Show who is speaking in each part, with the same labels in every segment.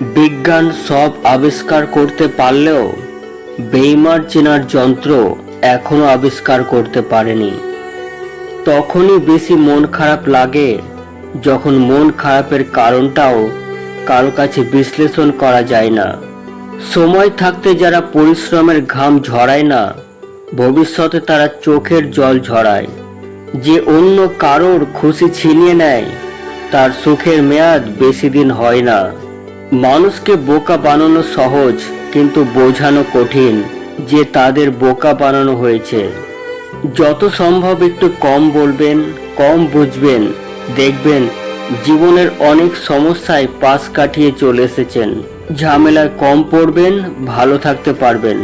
Speaker 1: বিজ্ঞান সব আবিষ্কার করতে পারলেও বেইমার চেনার যন্ত্র এখনও আবিষ্কার করতে পারেনি। তখনই বেশি মন খারাপ লাগে যখন মন খারাপের কারণটাও কারও কাছে বিশ্লেষণ করা যায় না। সময় থাকতে যারা পরিশ্রমের ঘাম ঝরায় না, ভবিষ্যতে তারা চোখের জল ঝরায়। যে অন্য কারোর খুশি ছিনিয়ে নেয়, তার সুখের মেয়াদ বেশি দিন হয় না। মানুষকে বোকা বানানো সহজ, কিন্তু বোঝানো কঠিন যে তাদের বোকা বানানো হয়েছে। যত সম্ভব একটু কম বলবেন, কম বুঝবেন, দেখবেন জীবনের অনেক সমস্যায় পাশ কাটিয়ে চলে এসেছেন। ঝামেলায় কম পড়বেন, ভালো থাকতে পারবেন।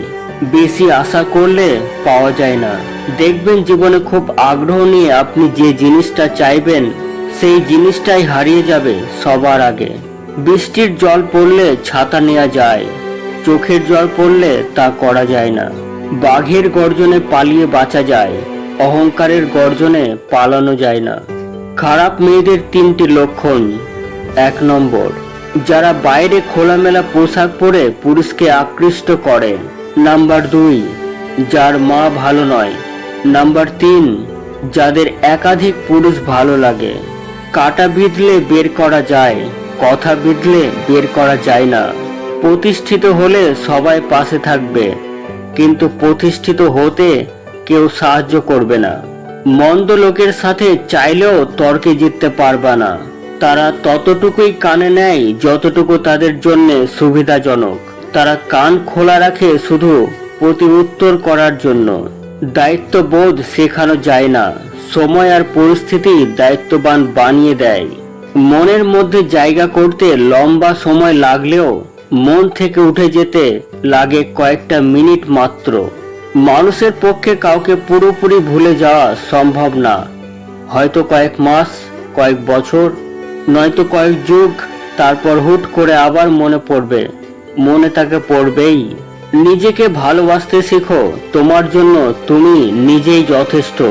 Speaker 1: বেশি আশা করলে পাওয়া যায় না। দেখবেন জীবনে খুব আগ্রহ নিয়ে আপনি যে জিনিসটা চাইবেন, সেই জিনিসটাই হারিয়ে যাবে সবার আগে। বৃষ্টির জল পড়লে ছাতা নেওয়া যায়, চোখের জল পড়লে তা করা যায় না। বাঘের গর্জনে পালিয়ে বাঁচা যায়, অহংকারের গর্জনে পালানো যায় না। খারাপ মেয়েদের তিনটি লক্ষণ। এক নম্বর, যারা বাইরে খোলামেলা পোশাক পরে পুরুষকে আকৃষ্ট করে। নাম্বার দুই, যার মা ভালো নয়। নাম্বার তিন, যাদের একাধিক পুরুষ ভালো লাগে। কাটা বিঁধলে বের করা যায়। কথা বিঁধলে বের করা যায় না। প্রতিষ্ঠিত হলে সবাই পাশে থাকবে, কিন্তু প্রতিষ্ঠিত হতে কেউ সাহায্য করবে না। মন্দ লোকের সাথে চাইলেও তর্কে জিততে পারবা না। তারা ততটুকুই কানে নেয় যতটুকু তাদের জন্য সুবিধাজনক। তারা কান খোলা রাখে শুধু প্রতি উত্তর করার জন্য। দায়িত্ববোধ শেখানো যায় না। সময় আর পরিস্থিতি দায়িত্ববান বানিয়ে দেয়। মনের মধ্যে জায়গা করতে লম্বা সময় লাগলেও মন থেকে উঠে যেতে লাগে কয়েকটা মিনিট মাত্র। মানুষের পক্ষে কাউকে পুরোপুরি ভুলে যাওয়া সম্ভব না। হয়তো কয়েক মাস, কয়েক বছর, নয়তো কয়েক যুগ, তারপর হুট করে আবার মনে পড়বে। মনে তাকে পড়বেই। নিজেকে ভালোবাসতে শেখো, তোমার জন্য তুমি নিজেই যথেষ্ট।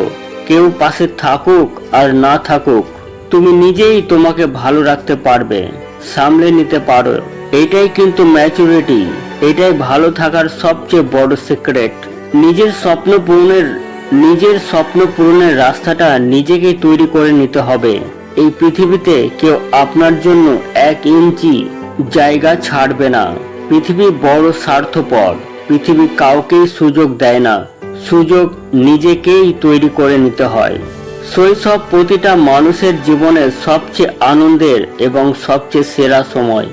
Speaker 1: কেউ পাশে থাকুক আর না থাকুক। তুমি নিজেই তোমাকে ভালো রাখতে পারবে, সামলে নিতে পারো। এটাই কিন্তু ম্যাচুরিটি এটাই ভালো থাকার সবচেয়ে বড় সিক্রেট নিজের স্বপ্ন পূরণের, নিজের স্বপ্ন পূরণের রাস্তাটা নিজেকেই তৈরি করে নিতে হবে। এই পৃথিবীতে কেউ আপনার জন্য এক ইঞ্চি জায়গা ছাড়বে না। পৃথিবী বড় স্বার্থপর, পৃথিবী কাউকেই সুযোগ দেয় না। সুযোগ নিজেকেই তৈরি করে নিতে হয়। শৈশব প্রতিটা মানুষের জীবনের সবচেয়ে আনন্দের এবং সবচেয়ে সেরা সময়।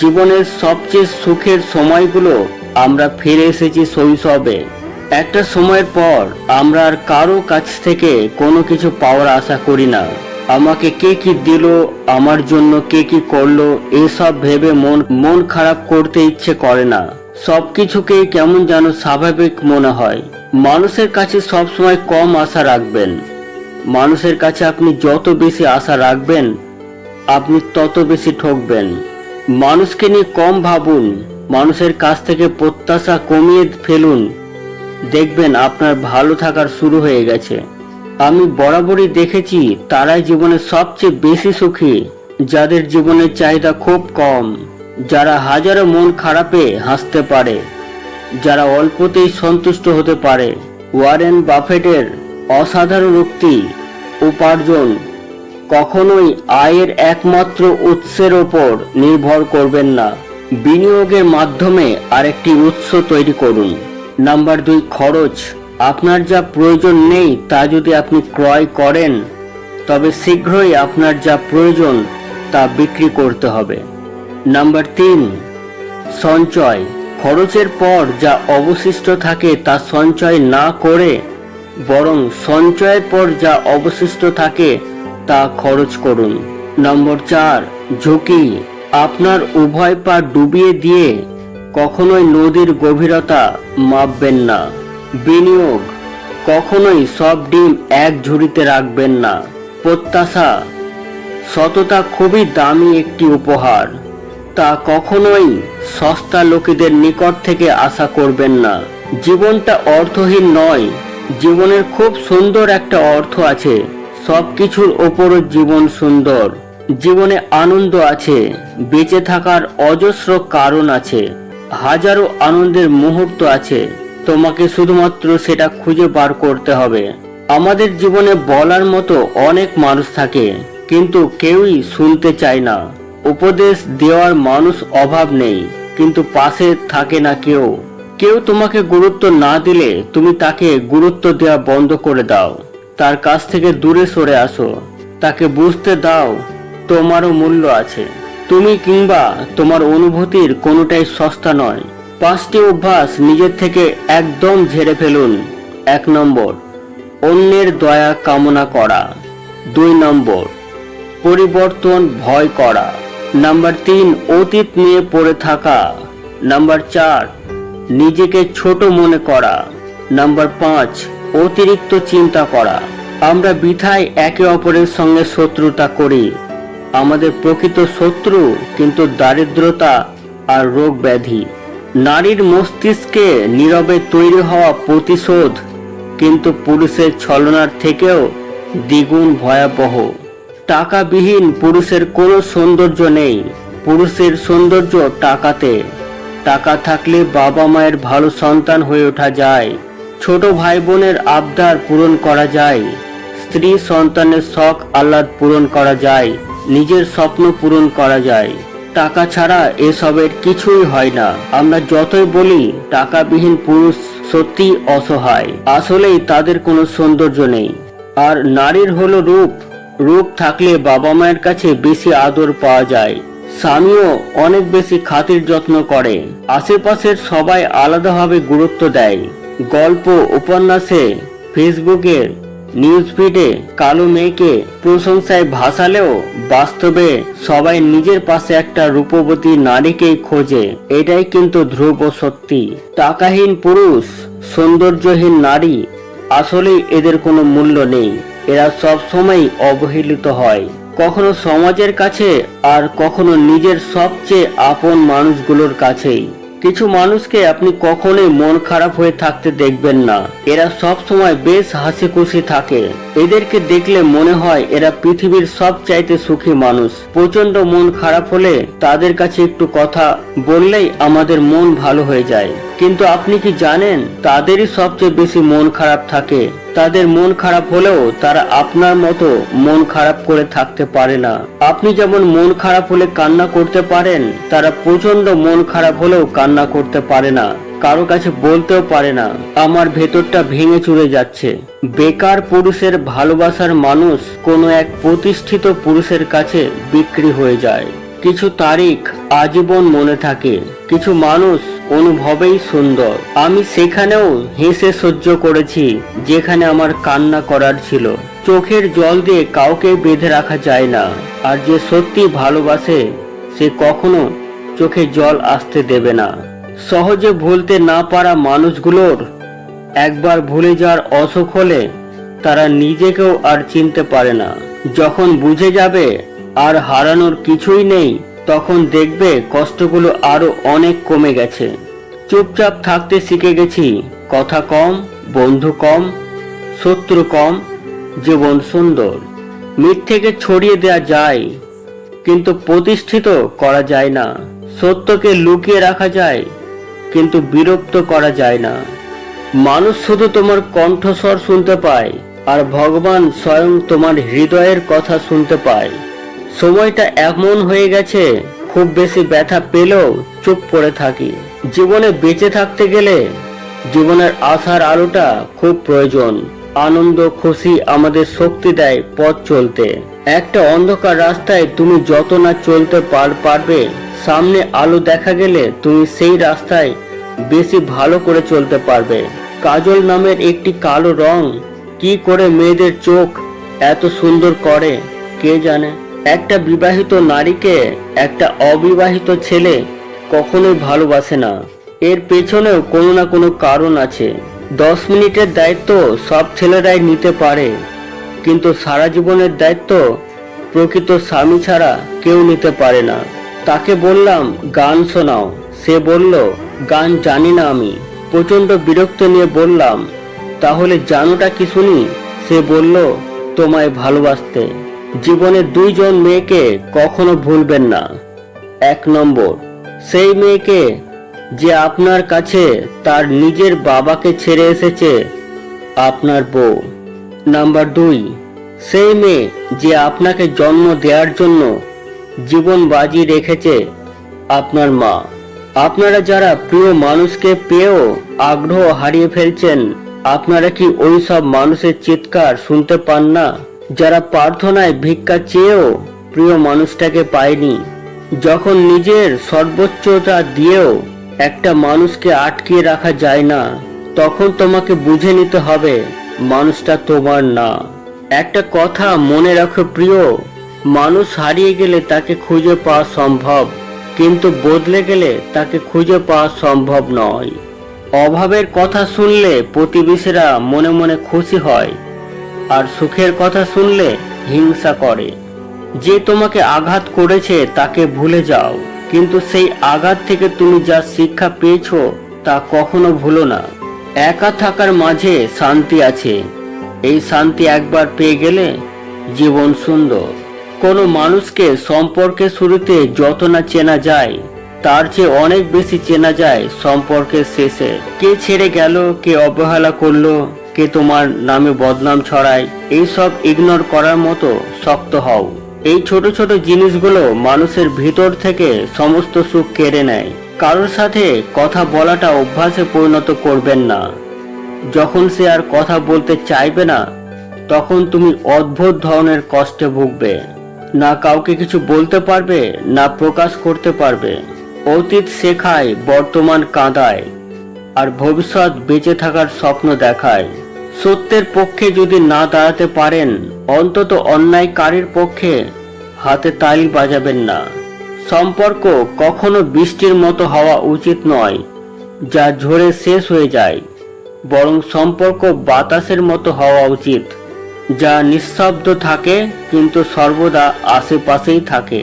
Speaker 1: জীবনের সবচেয়ে সুখের সময়গুলো আমরা ফিরে এসেছি শৈশবে। একটা সময়ের পর আমরা আর কারও কাছ থেকে কোনো কিছু পাওয়ার আশা করি না। আমাকে কে কি দিল, আমার জন্য কে কি করল, এসব ভেবে মন মন খারাপ করতে ইচ্ছে করে না। সবকিছুকেই কেমন যেন স্বাভাবিক মনে হয়। মানুষের কাছে সবসময় কম আশা রাখবেন। মানুষের কাছে আপনি যত বেশি আশা রাখবেন, আপনি তত বেশি ঠকবেন। মানুষকে নিয়ে কম ভাবুন, মানুষের কাছ থেকে প্রত্যাশা কমিয়ে ফেলুন। দেখবেন আপনার ভালো থাকার শুরু হয়ে গেছে। আমি বরাবরই দেখেছি, তারাই জীবনে সবচেয়ে বেশি সুখী, যাদের জীবনের চাহিদা খুব কম, যারা হাজারো মন খারাপে হাসতে পারে, যারা অল্পতেই সন্তুষ্ট হতে পারে। ওয়ারেন বাফেটের অসাধারণ উক্তি, উপার্জন, কখনোই আয়ের একমাত্র উৎসের ওপর নির্ভর করবেন না। বিনিয়োগের মাধ্যমে আরেকটি উৎস তৈরি করুন। নাম্বার দুই, খরচ। আপনার যা প্রয়োজন নেই তা যদি আপনি ক্রয় করেন, তবে শীঘ্রই আপনার যা প্রয়োজন তা বিক্রি করতে হবে। নাম্বার তিন, সঞ্চয়। খরচের পর যা অবশিষ্ট থাকে তা সঞ্চয় না করে বরং সঞ্চয়ের পর যা অবশিষ্ট থাকে তা খরচ করুন। নম্বর চার, ঝুঁকি। আপনার উভয় পা ডুবিয়ে দিয়ে কখনোই নদীর গভীরতা মাপবেন না। বিনিয়োগ। কখনোই সব ডিম এক ঝুড়িতে রাখবেন না। প্রত্যাশা। সততা খুবই দামি একটি উপহার। তা কখনোই সস্তা লোকেদের নিকট থেকে আশা করবেন না। জীবনটা অর্থহীন নয়। জীবনের খুব সুন্দর একটা অর্থ আছে। সব কিছুর ওপরও জীবন সুন্দর। জীবনে আনন্দ আছে। বেঁচে থাকার অজস্র কারণ আছে। হাজারো আনন্দের মুহূর্ত আছে। তোমাকে শুধুমাত্র সেটা খুঁজে বার করতে হবে। আমাদের জীবনে বলার মতো অনেক মানুষ থাকে, কিন্তু কেউই শুনতে চায় না। উপদেশ দেওয়ার মানুষ অভাব নেই, কিন্তু পাশে থাকে না কেউ। কেউ তোমাকে গুরুত্ব না দিলে তুমি তাকে গুরুত্ব দেওয়া বন্ধ করে দাও। তার কাছ থেকে দূরে সরে আসো। তাকে বুঝতে দাও, তোমারও মূল্য আছে। তুমি কিংবা তোমার অনুভূতির কোনোটাই সস্তা নয়। পাঁচটি অভ্যাস নিজের থেকে একদম ঝেড়ে ফেলুন। এক নম্বর, অন্যের দয়া কামনা করা। দুই নম্বর, পরিবর্তন ভয় করা। নাম্বার তিন, অতীত নিয়ে পড়ে থাকা। নাম্বার চার নিজেকে ছোট মনে করা। নাম্বার পাঁচ, অতিরিক্ত চিন্তা করা। আমরা বিথায় একে অপরের সঙ্গে শত্রুতা করি। আমাদের প্রকৃত শত্রু কিন্তু দারিদ্রতা আর রোগ ব্যাধি। নারীর মস্তিষ্কে নীরবে তৈরি হওয়া প্রতিশোধ কিন্তু পুরুষের ছলনার থেকেও দ্বিগুণ ভয়াবহ। টাকাবিহীন পুরুষের কোনো সৌন্দর্য নেই। পুরুষের সৌন্দর্য টাকাতে। টাকা থাকলে বাবা মায়ের ভালো সন্তান হয়ে ওঠা যায়। ছোট ভাই বোনের আবদার পূরণ করা যায়। স্ত্রী সন্তানের শখ আহ্লাদ পূরণ করা যায়। নিজের স্বপ্ন পূরণ করা যায়। টাকা ছাড়া এসবের কিছুই হয় না। আমরা যতই বলি, টাকাবিহীন পুরুষ সত্যি অসহায়। আসলেই তাদের কোনো সৌন্দর্য নেই। আর নারীর হলো রূপ। রূপ থাকলে বাবা মায়ের কাছে বেশি আদর পাওয়া যায়। স্বামীও অনেক বেশি খাতির যত্ন করে। আশেপাশের সবাই আলাদাভাবে গুরুত্ব দেয়। গল্প, উপন্যাসে, ফেসবুকে নিউজ ফিডে কালো মেয়েকে প্রশংসায় ভাসালেও বাস্তবে সবাই নিজের পাশে একটা রূপবতী নারীকেই খোঁজে। এটাই কিন্তু ধ্রুব সত্যি। টাকাহীন পুরুষ, সৌন্দর্যহীন নারী আসলেই এদের কোনো মূল্য নেই। এরা সব সময় অবহেলিত হয়। কখনো সমাজের কাছে আর কখনো নিজের সবচেয়ে আপন মানুষগুলোর কাছেই। কিছু মানুষকে আপনি কখনোই মন খারাপ হয়ে থাকতে দেখবেন না। এরা সব সময় বেশ হাসি খুশি থাকে। এদেরকে দেখলে মনে হয় এরা পৃথিবীর সব চাইতে সুখী মানুষ। প্রচণ্ড মন খারাপ হলে তাদের কাছে একটু কথা বললেই আমাদের মন ভালো হয়ে যায়। কিন্তু আপনি কি জানেন, তাদেরই সবচেয়ে বেশি মন খারাপ থাকে। তাদের মন খারাপ হলেও তারা আপনার মতো মন খারাপ করে থাকতে পারে না। আপনি যেমন মন খারাপ হলে কান্না করতে পারেন, তারা প্রচণ্ড মন খারাপ হলেও কান্না করতে পারে না। কারও কাছে বলতেও পারে না, আমার ভেতরটা ভেঙে চুরে যাচ্ছে। বেকার পুরুষের ভালোবাসার মানুষ কোনো এক প্রতিষ্ঠিত পুরুষের কাছে বিক্রি হয়ে যায়। কিছু তারিখ আজীবন মনে থাকে, কিছু মানুষ অনুভবেই সুন্দর। আমি সেখানেও হেসে সহ্য করেছি, যেখানে আমার কান্না করার ছিল। চোখের জল দিয়ে কাউকে বেঁধে রাখা যায় না, আর যে সত্যি ভালোবাসে, সে কখনো চোখে জল আসতে দেবে না। সহজে ভুলতে না পারা মানুষগুলোর একবার ভুলে যাওয়ার অসুখ হলে তারা নিজেকেও আর চিনতে পারে না। যখন বুঝে যাবে, আর হারানোর কিছুই নেই তখন দেখবে কষ্টগুলো আরও অনেক কমে গেছে। চুপচাপ থাকতে শিখে গেছি, কথা কম, বন্ধু কম, শত্রু কম, জীবন সুন্দর। মিথ্যেকে ছড়িয়ে দেয়া যায়, কিন্তু প্রতিষ্ঠিত করা যায় না। সত্যকে লুকিয়ে রাখা যায়, কিন্তু বিরক্ত করা যায় না। মানুষ শুধু তোমার কণ্ঠস্বর শুনতে পায়, আর ভগবান স্বয়ং তোমার হৃদয়ের কথা শুনতে পায়। সময়টা এমন হয়ে গেছে, খুব বেশি ব্যথা পেলেও চুপ করে থাকি। জীবনে বেঁচে থাকতে গেলে জীবনের আশার আলোটা খুব প্রয়োজন। আনন্দ, খুশি আমাদের শক্তি দেয় পথ চলতে। একটা অন্ধকার রাস্তায় তুমি যত না চলতে পার পারবে, সামনে আলো দেখা গেলে তুমি সেই রাস্তায় বেশি ভালো করে চলতে পারবে। কাজল নামের একটি কালো রং কি করে মেয়েদের চোখ এত সুন্দর করে, কে জানে? একটা বিবাহিত নারীকে একটা অবিবাহিত ছেলে কখনোই ভালোবাসে না। এর পেছনেও কোনো না কোনো কারণ আছে। দশ মিনিটের দায়িত্ব সব ছেলেরাই নিতে পারে, কিন্তু সারা জীবনের দায়িত্ব প্রকৃত স্বামী ছাড়া কেউ নিতে পারে না। তাকে বললাম, গান শোনাও। সে বলল, গান জানি না আমি। প্রচণ্ড বিরক্ত নিয়ে বললাম, তাহলে জানোটা কি শুনি? সে বলল, তোমায় ভালোবাসতে। জীবনে দুইজন মেয়েকে কখনো ভুলবেন না। এক নম্বর, সেই মেয়েকে যে আপনার কাছে তার নিজের বাবাকে ছেড়ে এসেছে, আপনার বউ। নাম্বার দুই, সেই মেয়ে যে আপনাকে জন্ম দেওয়ার জন্য জীবন বাজি রেখেছে, আপনার মা। আপনারা যারা প্রিয় মানুষকে পেয়েও আগ্রহ হারিয়ে ফেলছেন, আপনারা কি ওই সব মানুষের চিৎকার শুনতে পান না? যারা প্রার্থনায় ভিক্ষা চেয়েও প্রিয় মানুষটাকে পায়নি, যখন নিজের সর্বোচ্চতা দিয়েও একটা মানুষকে আটকিয়ে রাখা যায় না, তখন তোমাকে বুঝে নিতে হবে, মানুষটা তোমার না। একটা কথা মনে রাখো প্রিয়, মানুষ হারিয়ে গেলে তাকে খুঁজে পাওয়া সম্ভব, কিন্তু বদলে গেলে তাকে খুঁজে পাওয়া সম্ভব নয়। অভাবের কথা শুনলে প্রতিবেশীরা মনে মনে খুশি হয় আর সুখের কথা শুনলে হিংসা করে। যে তোমাকে আঘাত করেছে তাকে ভুলে যাও। কিন্তু সেই আঘাত থেকে তুমি যা শিক্ষা পেয়েছ তা কখনো ভুলো না। একা থাকার মাঝে শান্তি আছে। এই শান্তি একবার পেয়ে গেলে জীবন সুন্দর। কোনো মানুষকে সম্পর্কের শুরুতে যত না চেনা যায়, তার চেয়ে অনেক বেশি চেনা যায় সম্পর্কের শেষে। কে ছেড়ে গেল, কে অবহেলা করল কে তোমার নামে বদনাম ছড়ায়, এইসব ইগনোর করার মতো শক্ত হও। এই ছোট ছোট জিনিসগুলো মানুষের ভিতর থেকে সমস্ত সুখ কেড়ে নেয়। কারোর সাথে কথা বলাটা অভ্যাসে পরিণত করবেন না। যখন সে আর কথা বলতে চাইবে না, তখন তুমি অদ্ভুত ধরনের কষ্টে ভুগবে। না কাউকে কিছু বলতে পারবে, না প্রকাশ করতে পারবে। অতীত শেখায়, বর্তমান কাঁদায়, আর ভবিষ্যৎ বেঁচে থাকার স্বপ্ন দেখায়। সত্যের পক্ষে যদি না দাঁড়াতে পারেন, অন্তত অন্যায়কারীর পক্ষে হাতে তালি বাজাবেন না। সম্পর্ক কখনো বৃষ্টির মতো হওয়া উচিত নয়, যা ঝরে শেষ হয়ে যায়, বরং সম্পর্ক বাতাসের মতো হওয়া উচিত, যা নিঃশব্দ থাকে কিন্তু সর্বদা আশেপাশেই থাকে।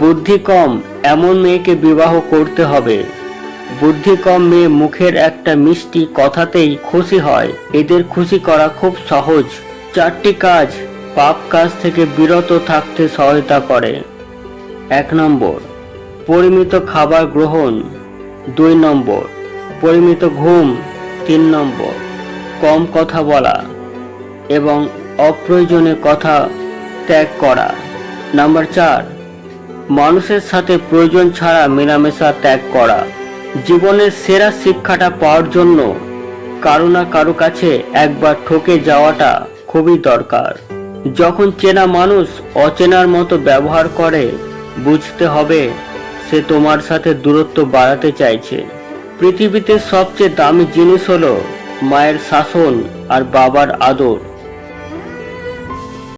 Speaker 1: বুদ্ধি কম, এমন মেয়েকে বিবাহ করতে হবে। বুদ্ধি কম মেয়ে মুখের একটা মিষ্টি কথাতেই খুশি হয়। এদের খুশি করা খুব সহজ। চারটি কাজ। পাপ কাজ থেকে বিরত থাকতে সহায়তা করে। এক নম্বর, পরিমিত খাবার গ্রহণ। দুই নম্বর, পরিমিত ঘুম। তিন নম্বর, কম কথা বলা এবং অপ্রয়োজনীয় কথা ত্যাগ করা। নাম্বার চার, মানুষের সাথে প্রয়োজন ছাড়া মেলামেশা ত্যাগ করা। জীবনের সেরা শিক্ষাটা পাওয়ার জন্য কারও না কারও কাছে একবার ঠকে যাওয়াটা খুবই দরকার। যখন চেনা মানুষ অচেনার মতো ব্যবহার করে, বুঝতে হবে সে তোমার সাথে দূরত্ব বাড়াতে চাইছে। পৃথিবীতে সবচেয়ে দামি জিনিস হলো মায়ের শাসন আর বাবার আদর।